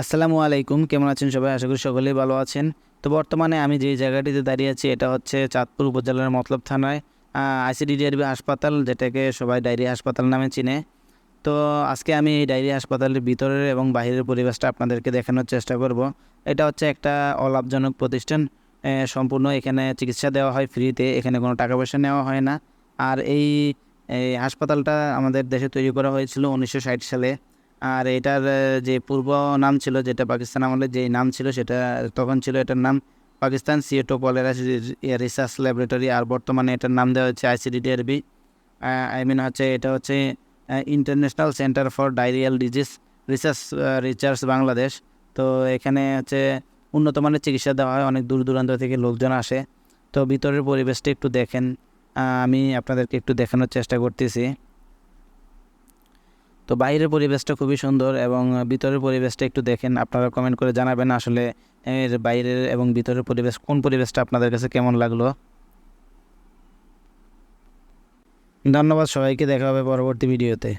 আসসালামু আলাইকুম, কেমন আছেন সবাই? আশা করি সকলেই ভালো আছেন। তো বর্তমানে আমি যে জায়গাটিতে দাঁড়িয়ে আছি, এটা হচ্ছে চাঁদপুর উপজেলার মতলব থানায় আইসিডিডিআরবি হাসপাতাল, যেটাকে সবাই ডায়রি হাসপাতাল নামে চিনে। তো আজকে আমি এই ডায়রি হাসপাতালের ভিতরের এবং বাইরের পরিবেশটা আপনাদেরকে দেখানোর চেষ্টা করব। এটা হচ্ছে একটা অলাভজনক প্রতিষ্ঠান সম্পূর্ণ এখানে চিকিৎসা দেওয়া হয় ফ্রিতে, এখানে কোনো টাকা পয়সা নেওয়া হয় না। আর এই এই হাসপাতালটা আমাদের দেশে তৈরি করা হয়েছিল উনিশশো ষাট সালে। আর এটার যে পূর্ব নাম ছিল যেটা পাকিস্তান আমলের যে নাম ছিল সেটা তখন ছিল এটার নাম Pakistan SEATO cholera research laboratory আর বর্তমানে এটার নাম দেওয়া হচ্ছে আইসিডিডিআরবি। আই মিন হচ্ছে, এটা হচ্ছে international centre for diarrhoeal disease research research Bangladesh. তো এখানে হচ্ছে উন্নত মানের চিকিৎসা দেওয়া হয়, অনেক দূর দূরান্ত থেকে লোকজন আসে। তো ভিতরের পরিবেশটা একটু দেখেন। আমি আপনাদেরকে একটু দেখানোর চেষ্টা করতেছি। তো বাইরের পরিবেশটা খুবই সুন্দর এবং ভিতরের পরিবেশটা একটু দেখেন, আপনারা কমেন্ট করে জানাবেন আসলে, এর বাইরের এবং ভিতরের পরিবেশ, কোন পরিবেশটা আপনাদের কাছে কেমন লাগল। ধন্যবাদ সবাইকে, দেখা হবে পরবর্তী ভিডিওতে।